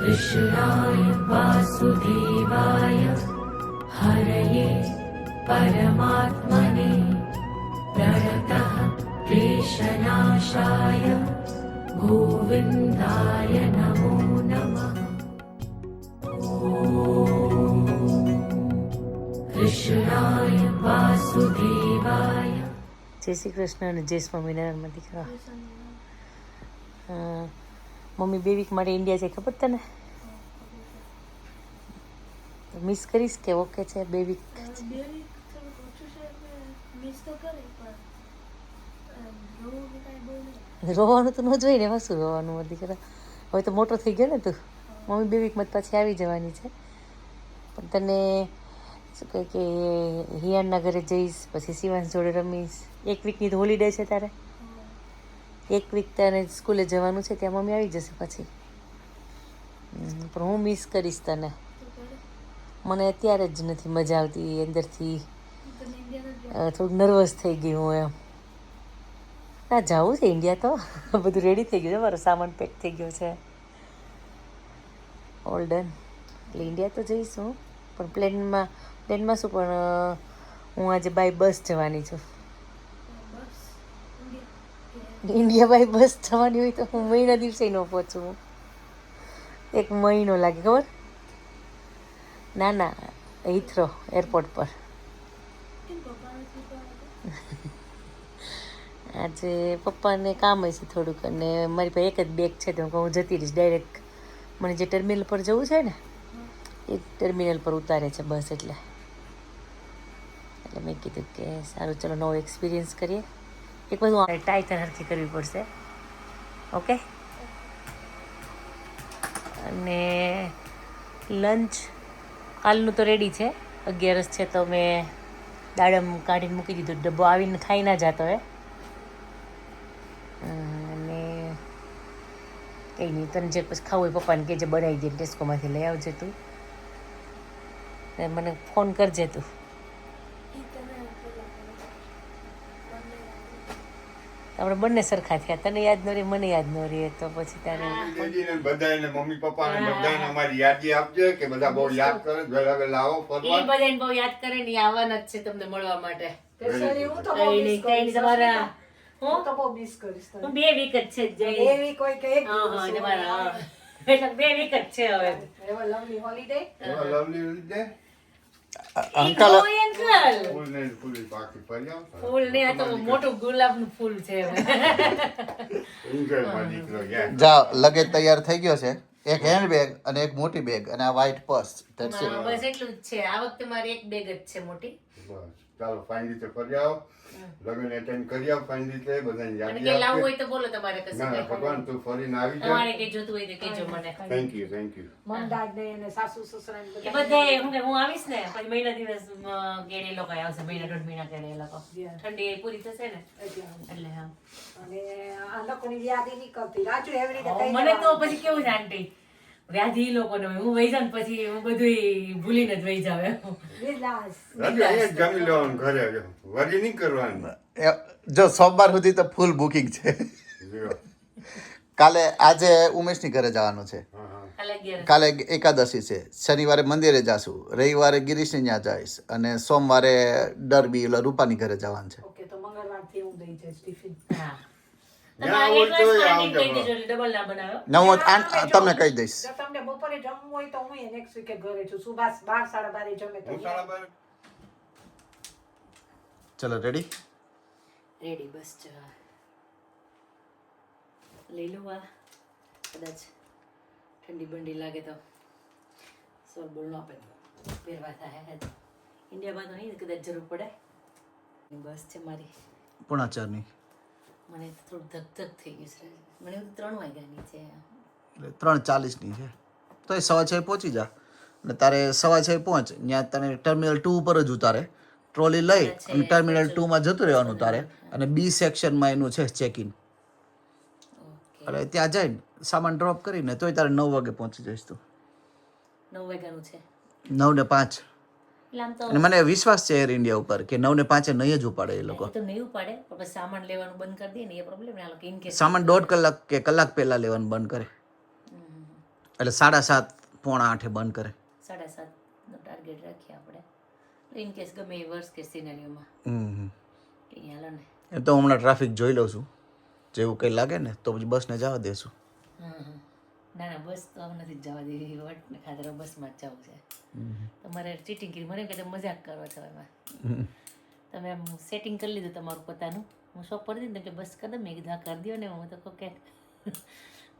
कृष्णाय वासुदेवाय हरये परमात्मने प्रणतः क्लेशनाशाय गोविन्दाय नमो नमः कृष्णाय वासुदेवाय જય શ્રી કૃષ્ણ અને જય સ્વામિનારાયણમાં દીકરા હા. મમ્મી બે વીક માટે ઇન્ડિયા જાય ખબર તને? મિસ કરીશ કે ઓકે છે બે વીક રોવાનું તો ન જોઈ ને એમાં શું રોવાનું દીકરા હવે તો મોટો થઈ ગયો ને તું. મમ્મી બે વીકમાં પાછી આવી જવાની છે. પણ તને શું કહે કે હિયાનના ઘરે જઈશ પછી શિવાંશ જોડે રમીશ. એક વીકની તો હોલિડે છે તારે. એક વીક તને સ્કૂલે જવાનું છે ત્યાં મમ્મી આવી જશે પછી. પણ હું મિસ કરીશ તને. મને અત્યારે જ નથી મજા આવતી અંદરથી. થોડુંક નર્વસ થઈ ગઈ હું એમ. ના, જવું છે ઇન્ડિયા તો. બધું રેડી થઈ ગયું છે. મારો સામાન પેક થઈ ગયો છે. ઓલ ડન એટલે ઇન્ડિયા તો જઈશું પણ પ્લેનમાં પ્લેનમાં શું પણ હું આજે બાય બસ જવાની છું. ઇન્ડિયા બાય બસ જવાની હોય તો હું મહિના દિવસે ન પહોંચું. એક મહિનો લાગે, ખબર? ના ના, હિથ્રો એરપોર્ટ પર. આજે પપ્પાને કામ હશે થોડુંક અને મારી પાસે એક જ બેગ છે, તો હું જતી રહીશ ડાયરેક્ટ મને જે ટર્મિનલ પર જવું છે ને, એ ટર્મિનલ પર ઉતારે છે બસ એટલે. એટલે મેં કીધું કે સારું, ચલો નવો એક્સપિરિયન્સ કરીએ. એક બધું ટાઈ તર હરખી કરવી પડશે. ઓકે અને લંચ કાલનું તો રેડી છે. અગિયારસ છે તો મેં દાડમ કાઢીને મૂકી દીધું. ડબ્બો આવીને ખાઈ ના જતો હે અને કંઈ નહીં તને જે પછી ખાવું હોય પપ્પાને કે જે બનાવી દે ટેસ્કોમાંથી લઈ આવજે તું. મને ફોન કરજે તું ઈ તને પેલા કરે બંને આપણે બંને સરખા થયા. તને યાદ ન રહી મને યાદ ન રહી તો પછી તારે બધા બધાને મમ્મી પપ્પાને બધાને અમારી યાદી આપજે કે બધા બહુ યાદ કરે વહેલા લાવો ફરવા. એ બધાને બહુ યાદ કરે ને આવવાના જ છે તમને મળવા માટે. હું તો બહુ કઈ મિસ નહીં કઈ નહીં કરીશ તમારા હું? તો બહુ મિસ કરીશ હું બે વીક જ છે જઈ. એવી કોઈ કે એક હા હા તમારા એટલે બે વીક જ છે હવે. લવલી lovely લવલી રીતે અંકલ ફૂલ ને ફૂલ પાકી ફરી ફૂલ ને આ તો મોટું ગુલાબનું ફૂલ છે. જાઓ લગેજ તૈયાર થઈ ગયો છે. એક હેન્ડ બેગ અને એક મોટી બેગ અને આ વ્હાઈટ પર્સ બસ એટલું જ છે. આ વખતે મારી એક બેગ જ છે મોટી. બસ. ચાલો ફાઇન રીતે ફરી આવો. લગ્ન એટેન્ડ કરી આવો ફાઇન રીતે બધાને યાદ કે લાવવું હોય તો બોલો તમારે કશું ના ભગવાન તું ફરીને આવી જા. તમારે કે જોતું હોય તો કેજો મને. થેન્ક યુ થેન્ક યુ મંદાજને અને સાસુ સસરા ને બધે હું કે હું આવીશ ને પછી મહિના દિવસ ગેડે લોકો આવશે મહિના દોઢ મહિના એ લોકો. ઠંડી પૂરી થશે ને એટલે હા. અને આ લોકોની યાદી નહીં કરતી. રાજુ એવરી ડે મને તો પછી કેવું આંટી વ્યાધિ લોકોને હું વહી જાઉં પછી હું બધું ભૂલીને જ વહી જાઉં એમ. બિંદાસ. રાજુ અહીંયા જ જમી લેવાનું ઘરે વરી નહીં કરવાનું. જો સોમવાર સુધી તો ફૂલ બુકિંગ છે. કાલે આજે ઉમેશની ઘરે જવાનું છે. હા હા. કાલે એકાદશી છે. શનિવારે મંદિરે જાશું. રવિવારે ગિરીશની ત્યાં જઈશ. અને સોમવારે ડરબી એટલે રૂપાની ઘરે જવાનું છે. ઓકે તો મંગળવારથી હું દઈ જઈશ ટિફિન. હા. તમને કહી દઈશ. તમને બપોરે જમવું હોય તો હું નેક્સ્ટ વીકે ઘરે છું. સુભાષ બાર સાડા બારે જમે તો હું સાડા બાર? ચલો રેડી રેડી બસ લઈ લો આ. કદાચ ઠંડી બંડી લાગે તો સોલ બોલ નો આપે તો પહેરવા થાય હે ઇન્ડિયામાં તો નહીં કદાચ જરૂર પડે. બસ છે મારી. પૂણા ચારની મને થોડું ધક થઈ ગયું છે. મને ત્રણ વાગ્યાની છે. એટલે ત્રણ ચાલીસની છે. તો એ સવા છ પહોંચી જા. અને તારે સવા છ પહોંચ. ત્યાં તને ટર્મિનલ ટુ ઉપર જ ઉતારે. ટ્રોલી લઈ અને ટર્મિનલ ટુમાં જતું રહેવાનું તારે. અને બી સેક્શનમાં એનું છે ચેક ઇન એટલે ત્યાં જઈને સામાન ડ્રોપ કરીને તોય તારે નવ વાગે પહોંચી જઈશ તું. નવ વાગ્યાનું છે. નવ ને પાંચ. અને મને વિશ્વાસ છે એર ઇન્ડિયા ઉપર કે નવ ને પાંચે નહીં જ ઉપાડે એ લોકો. તો નહીં ઉપાડે પણ સામાન લેવાનું બંધ કરી દે ને એ પ્રોબ્લેમ ને આ લોકો ઇન કેસ સામાન દોઢ કલાક કે કલાક પહેલા લેવાનું બંધ કરે. એટલે સાડા સાત પોણા આઠે બંધ કરે. સાડા સાત ટાર્ગેટ રાખીએ આપણે. ઇન કેસ ગમે એ વર્ષ કે સિનેરીઓમાં અહીંયા ને. એ તો હમણાં ટ્રાફિક જોઈ લઉં છું. જેવું કંઈ લાગે ને તો પછી બસને જવા દેશું. હમ. ના ના બસ તો આમ નથી જ જવા દેવી. વટ ને ખાતર બસમાં જ જવું છે. તમારે ચીટિંગ કરી મને કે મજાક કરો છો એમાં. તમે આમ સેટિંગ કરી લીધું તમારું પોતાનું. હું શોપ પર દીધી ને બસ કરી દઉં મેં કીધું કરી દો ને. હું તો કહું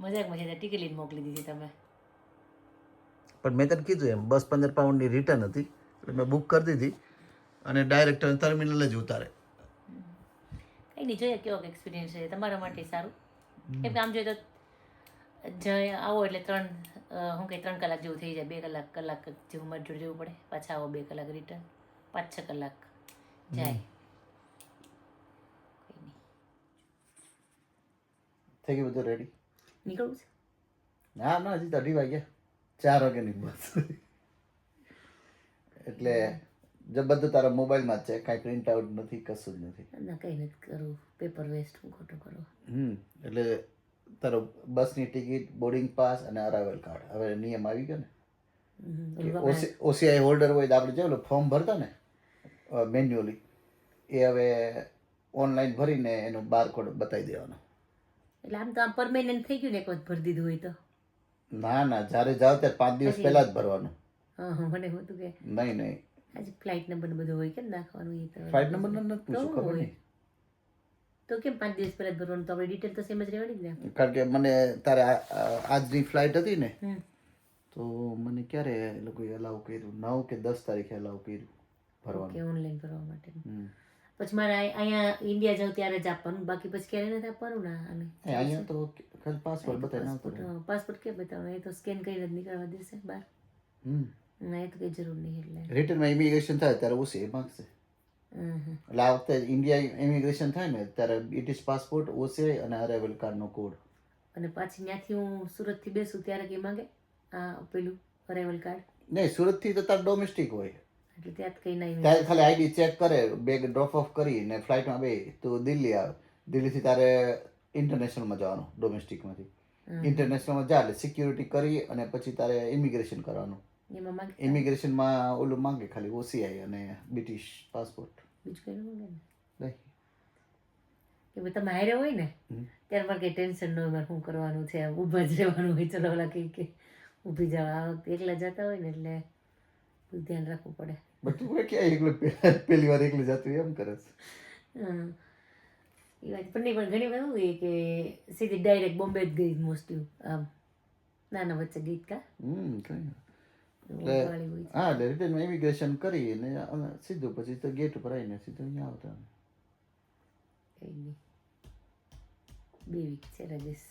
મજાક મજા ટિકિટ લઈને મોકલી દીધી તમે. પણ મેં તને કીધું એમ બસ પંદર પાઉન્ડની રિટર્ન હતી એટલે મેં બુક કરી દીધી અને ડાયરેક્ટ ટર્મિનલ જ ઉતારે. કંઈ નહીં જોઈએ કેવો એક્સપિરિયન્સ છે તમારા માટે સારું. કેમ કે આમ જોઈએ તો જઈ આવો એટલે ત્રણ હું શું કહે ત્રણ કલાક જેવું થઈ જાય. બે કલાક કલાક જેવું મજૂર જોડે જવું પડે. પાછા આવો બે કલાક રિટર્ન પાંચ છ કલાક. જાય. કંઈ થઈ ગયું બધું રેડી નીકળવું છે? ના ના હજી તો અઢી વાગ્યા. ચાર વાગ્યાની બસ. એટલે જો બધું તારા મોબાઈલમાં જ છે. કાંઈ પ્રિન્ટ આઉટ નથી કશું જ નથી. ના કંઈ નથી કરવું. પેપર વેસ્ટ હું ખોટું કરું. હમ એટલે તારો બસની ટિકિટ બોર્ડિંગ પાસ અને અરાઇવલ કાર્ડ હવે નિયમ આવી ગયો ને? ઓસીઆઈ હોલ્ડર હોય તો આપણે જેવું ફોર્મ ભરતા ને મેન્યુઅલી એ હવે ઓનલાઈન ભરીને એનો બારકોડ બતાવી દેવાનો. એટલે આમ તો આમ પરમેનન્ટ થઈ ગયું ને એક વખત ભરી દીધું હોય તો? ના ના જ્યારે જાઓ ત્યારે પાંચ દિવસ પહેલા જ ભરવાનું. હા હા મને હતું કે નહીં નહીં. આજે ફ્લાઇટ નંબર બધો હોય કેમ નાખવાનું એ તો? ફ્લાઇટ નંબર નથી પૂછું ખબર. નહીં. તો કેમ પાંચ દિવસ પહેલા ભરવાનું? તો આપણે ડિટેલ તો સેમ જ રહેવાની જ ને? કારણ કે મને તારે આજની ફ્લાઇટ હતી ને તો મને ક્યારે એ લોકોએ અલાઉ કર્યું? નવ કે દસ તારીખે અલાઉ કર્યું ભરવાનું. કે ઓનલાઈન ભરવા માટે. પછી મારે અહીંયા ઇન્ડિયા જાઉં ત્યારે જ આપવાનું. બાકી પછી ક્યારે નથી આપવાનું ને અમે અહીંયા તો ખાલી પાસપોર્ટ બતાવી પાસપોર્ટ કેમ બતાવવાનો? એ તો સ્કેન કરીને જ નીકળવા દેશે બહાર. ના એ તો કઈ જરૂર નહીં એટલે. રિટર્નમાં ઇમિગ્રેશન થાય ત્યારે ઓછી એ માગશે. એટલે આ વખતે ઇન્ડિયા ઇમિગ્રેશન થાય ને ત્યારે બ્રિટિશ પાસપોર્ટ ઓસે અને અરાઇવલ કાર્ડનો કોડ અને પાછી ત્યાંથી હું સુરતથી બેસું ત્યારે કે માંગે? આ પેલું અરાઇવલ કાર્ડ નહીં સુરતથી તો તાર ડોમેસ્ટિક હોય. એટલે ત્યાં કંઈ નહીં ત્યારે ખાલી આઈડી ચેક કરે બેગ ડ્રોપ ઓફ કરી ને ફ્લાઇટમાં બે તો દિલ્હી આવે. દિલ્હીથી તારે ઇન્ટરનેશનલમાં જવાનું ડોમેસ્ટિકમાંથી ઇન્ટરનેશનલમાં જા એટલે સિક્યુરિટી કરી અને પછી તારે ઇમિગ્રેશન કરવાનું. ઇમિગ્રેશનમાં ઓલું માંગે ખાલી ઓસીઆઈ અને બ્રિટિશ પાસપોર્ટ બીજું કંઈ માંગે ને નહીં કે ભાઈ તમે હારે હોય ને ત્યારે મારે કંઈ ટેન્શન ન હોય શું કરવાનું છે ઊભા જ રહેવાનું હોય ચલો ઓલા કંઈ કે ઊભી જવા એકલા જતા હોય ને એટલે બધું ધ્યાન રાખવું પડે. બધું કોઈ ક્યાં એકલું પહેલી વાર એકલું જતું એમ કરે છે? એ વાત પણ નહીં પણ ઘણી વાર એવું કે સીધી ડાયરેક્ટ બોમ્બે જ ગઈ મોસ્ટલી આમ નાના વચ્ચે ગીત કા? હમ છે. હા એટલે રિટર્નમાં ઇમિગ્રેશન કરી અને સીધું પછી તો ગેટ ઉપર આવીને સીધું અહીંયા આવતા કઈ નહીં બે વીક છે રાજેશ.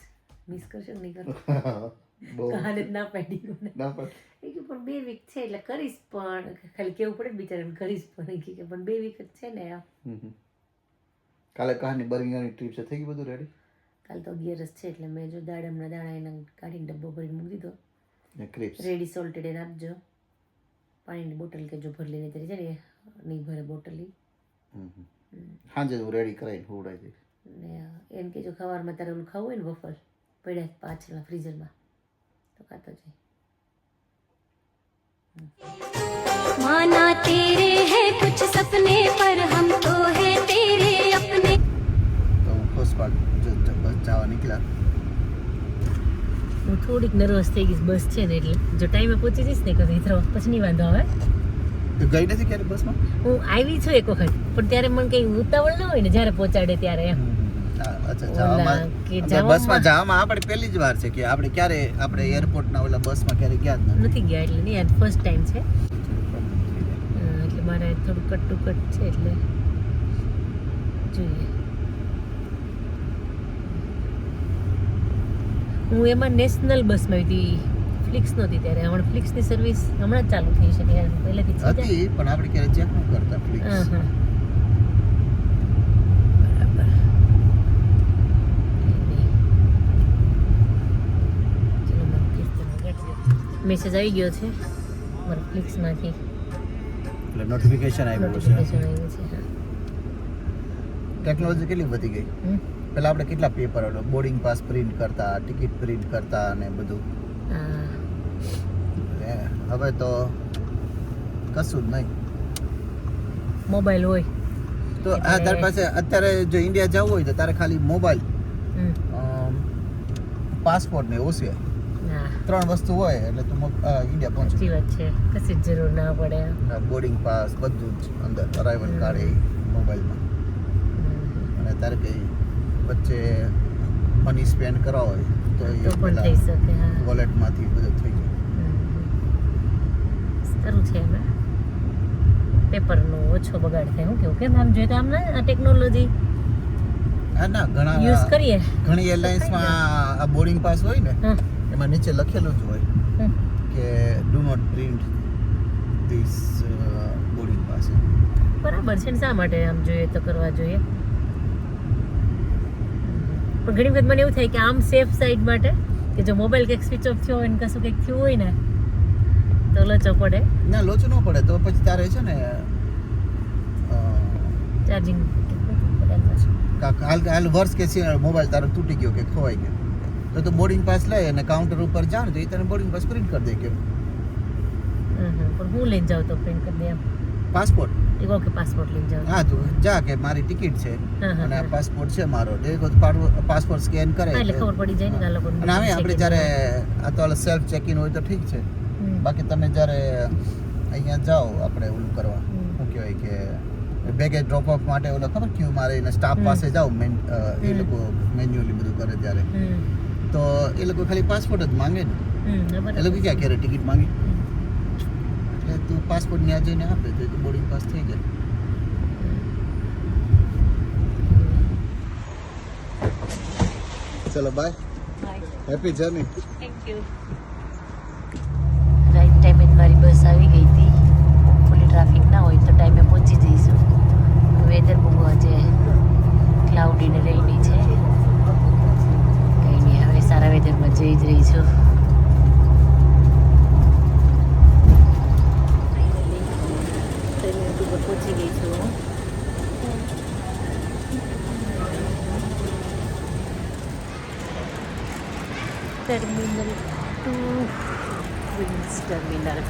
મિસ કરશો નહીં કરો બહુ. ના પાડી ના પણ કે પણ બે વીક છે એટલે કરીશ પણ. ખાલી કેવું પડે બિચારાને કરીશ પણ કે પણ બે વીક જ છે ને આ. કાલે કહાની બર્મિંગહામની ટ્રીપ છે થઈ ગયું બધું રેડી કાલ તો અગિયારસ છે એટલે મેં જો દાડમના દાણા એના કાઢીને ડબ્બો ભરીને મૂકી દીધો. રેડી સોલ્ટેડ એને આપજો પાણીની બોટલ કે જો ભરલી નહીં તરી છે ને નહીં ભરે બોટલી. હાજે હું રેડી કરાવીને હોવડાવી દઈશ. ને એમ કે જો ખવારમાં તારે ઓલું ખાવું હોય ને વફર પડ્યા પાછળમાં ફ્રીઝરમાં તો ખાતો જાય માના તેરે હે કુછ સપને પર હમ તો હે તેરે અપને તો ખુશ પાડ જો બસ જવા નીકળ્યા. હું થોડીક નર્વસ થઈ ગઈશ બસ છે ને એટલે. જો ટાઈમે પહોંચી જઈશ ને કદી થરો પછી નહીં વાંધો આવે. ગઈ નથી ક્યારે બસમાં? હું આવી છું એક વખત પણ ત્યારે મને કંઈ ઉતાવળ ન હોય ને જ્યારે પહોંચાડે ત્યારે એમ. જવામાં જવામાં- બસમાં જવામાં આપણે પહેલી જ વાર છે કે આપણે ક્યારે આપણે એરપોર્ટના ઓલા બસમાં ક્યારે ગયા નથી. ગયા એટલે નહીં આ ફર્સ્ટ ટાઈમ છે. એટલે મારે થોડું કટ ટુ કટ છે એટલે જોઈએ. હું એમાં નેશનલ બસમાં આવી હતી. ફ્લિક્સ નહોતી ત્યારે. હમણાં ફ્લિક્સની સર્વિસ હમણાં જ ચાલુ થઈ છે પહેલેથી હતી પણ આપણે ક્યારે ચેક ન કરતા ફ્લિક્સ હા મેસેજ આવી ગયો છે મારા ફ્લિક્સમાંથી એટલે નોટિફિકેશન આવ્યું છે નોટિફિકેશન આવ્યું છે ટેકનોલોજી કેટલી વધી ગઈ. પહેલા આપણે કેટલા પેપર હતો બોર્ડિંગ પાસ પ્રિન્ટ કરતા ટિકિટ પ્રિન્ટ કરતા અને બધું? હવે તો કશું જ નહીં. મોબાઈલ હોય. તો આ તાર પાસે અત્યારે જો ઇન્ડિયા જવું હોય તો તારે ખાલી મોબાઈલ પાસપોર્ટ ને ઓસીઆઈ ત્રણ વસ્તુ હોય એટલે તું ઇન્ડિયા પહોંચી સાચી વાત છે. કશી જ જરૂર ના પડે. બોર્ડિંગ પાસ બધું જ અંદર અરાઈવલ કાર્ડ એ મોબાઈલમાં અને તારે કંઈ વચ્ચે મની સ્પેન્ડ કરવા હોય તો એ વોલેટમાંથી બધું થઈ જાય. સારું છે એમાં. પેપરનો ઓછો બગાડ થાય. હું કેવું કેમ આમ જોઈએ તો આમ ના આ ટેકનોલોજી ના ઘણા યુઝ કરીએ. ઘણી એરલાઇન્સમાં આ બોર્ડિંગ પાસ હોય ને એમાં નીચે લખેલું જ હોય કે do not print this boarding pass બરાબર છે ને શા માટે આમ જોઈએ તો કરવા જોઈએ? પણ ઘણી વખત મને એવું થાય કે આમ સેફ સાઈડ માટે કે જો મોબાઈલ કંઈક સ્વિચ ઓફ થયો હોય ને કશું કંઈક થયું હોય ને તો લોચો પડે. ના લોચો ન પડે તો પછી તારે છે ને ચાર્જિંગ કાંક હાલ હાલ વર્ષ કે છે મોબાઈલ તારો તૂટી ગયો કે ખોવાઈ ગયો. તો તો બોર્ડિંગ પાસ લઈ અને કાઉન્ટર ઉપર જાણ તો એ તને બોર્ડિંગ પાસ પ્રિન્ટ કરી દે કે. પણ હું લઈને જાઉં તો પ્રિન્ટ કરી દે એમ. પાસપોર્ટ? એક કે પાસપોર્ટ લઈને જાવ હા તું જા કે મારી ટિકિટ છે. અને આ પાસપોર્ટ છે મારો. એ પાસપોર્ટ સ્કેન કરે. એટલે ખબર પડી જાય ને આ લોકોનું અને હવે આપણે જ્યારે આ તો સેલ્ફ ચેક ઇન હોય તો ઠીક છે. બાકી તમે જ્યારે અહીંયા જાઓ આપણે ઓલું કરવા. શું કહેવાય કે બેગેજ ડ્રોપ ઓફ માટે ઓલો ખબર ક્યુ મારે એને સ્ટાફ પાસે જાઓ મેન એ લોકો મેન્યુઅલી બધું કરે ત્યારે. તો એ લોકો ખાલી પાસપોર્ટ જ માંગે ને. એ લોકો ક્યાં ક્યારે ટિકિટ માંગે? તું પાસપોર્ટ ત્યાં જઈને આપે તો બોર્ડિંગ પાસ થઈ જાય. ચલો bye. Happy journey thank you right ટાઈમે મારી બસ આવી ગઈ હતી. ફૂલી ટ્રાફિક ના હોય તો ટાઈમે પહોંચી જઈશું. વેધર બહુ આજે ક્લાઉડી ને રેની છે. કંઈ નહીં હવે સારા વેધરમાં જઈ જ રહી છું ટ્રેન ઉપર પહોંચી ગઈ છું હું. ટર્મિનલ ટુ ક્વીન્સ ટર્મિનલ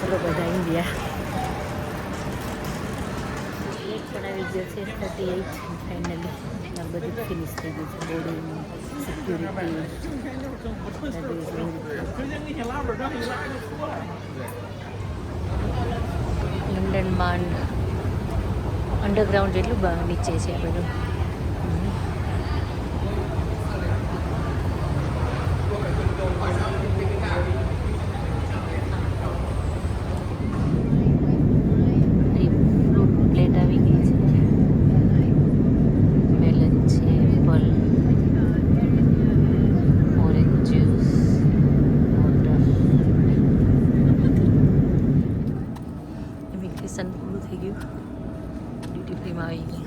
ચલો બધા ઇન્ડિયા એક પણ આવી ગયો છે થર્ટી એઇટ ફાઇનલી આ લંડનમાં અંડરગ્રાઉન્ડ જેટલું નીચે છે બધું હમ. એ ફ્રૂટ પ્લેટ આવી ગઈ છે મેલન છે apple orange juice water immigration પૂરું થઈ ગયું ડ્યુટી ફ્રીમાં આવી ગયું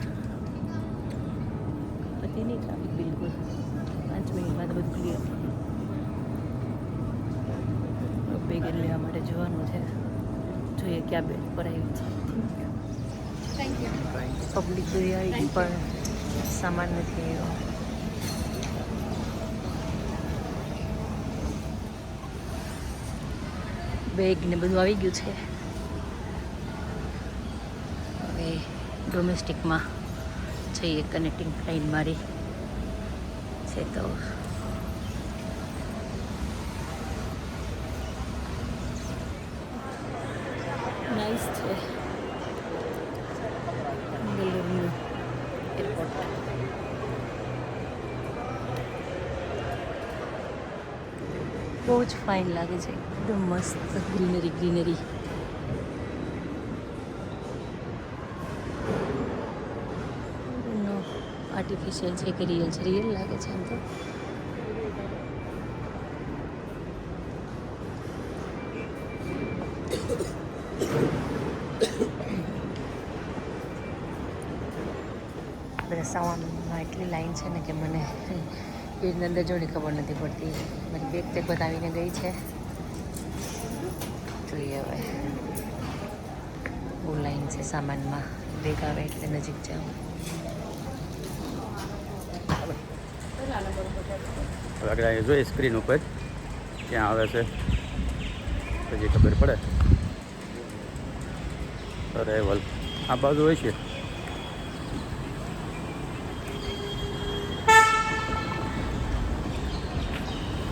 પતી નહીં ટ્રાફિક બિલકુલ પાંચ મિનિટ બાદ બધું ક્લિયર બેગ લેવા માટે જવાનું છે જોઈએ ક્યાં બેડ પર આવ્યું છે પબ્લિક બધી આવી ગઈ પણ સામાન નથી આવ્યો બેગ ને બધું આવી ગયું છે. હવે ડોમેસ્ટિકમાં જઈએ કનેક્ટિંગ ફ્લાઇટ મારી. છે તો. નાઇસ છે બેંગલુરુનું એરપોર્ટ બહુ જ ફાઇન લાગે છે. એકદમ મસ્ત ગ્રીનરી ગ્રીનરી આર્ટિફિશિયલ છે કે રિયલ છે? રિયલ લાગે છે આમ તો. બધા સામાનમાં એટલી લાઈન છે ને કે મને એની અંદર જોડી ખબર નથી પડતી. મારી બેગ તે બતાવીને ગઈ છે. જોઈએ હવે. બહુ લાઈન છે સામાનમાં. બેગ આવે એટલે નજીક હવે આગળ જોઈએ સ્ક્રીન ઉપર ક્યાં આવે છે? પછી ખબર પડે. અરેવલ આ બાજુ હોય છે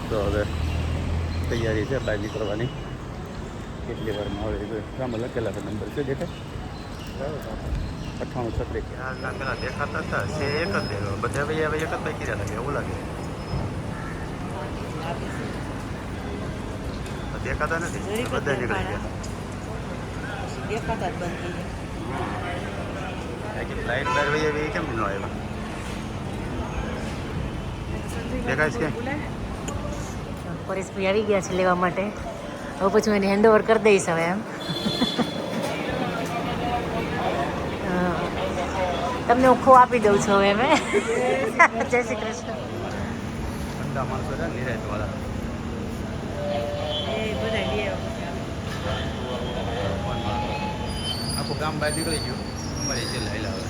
તો હવે તૈયારી છે બહાર નીકળવાની કેટલી વારમાં આવે જોઈએ આમાં લખેલા છે નંબર છે દેખાય? અઠ્ઠાણું છત્રીસ. ના પેલા દેખાતા હતા છે એક જ દેલો બધા ભાઈ હવે એક જ ભાઈ કર્યા લાગે એવું લાગે. દેખાતા નથી? બધા નીકળી ગયા. દેખાતા જ બંધ થઈ જાય લાઈટ બાર ભાઈ આવી કેમ ન આવ્યા? દેખાય છે કે? પરેશભાઈ આવી ગયા છે લેવા માટે. હવે પછી હું એને હેન્ડઓવર કરી દઈશ હવે એમ. તમને હું ખો આપી દઉં છું હવે મેં જય શ્રી કૃષ્ણ. ઠંડા માણસો છે નિરાયત વાળા. આખું ગામ બહાર નીકળી ગયું. અમારી છેલ્લે હાલ્યા હવે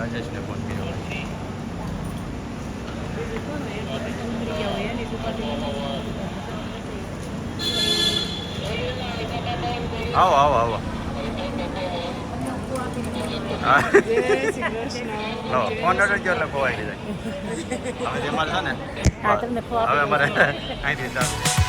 રાજેશને ફોન કર્યો. આવો આવો આવો. ફોન ઓર્ડર ગયો એટલે ખોવાઈ જાય હવે ને હવે અમારે. અહીંથી ચાલુ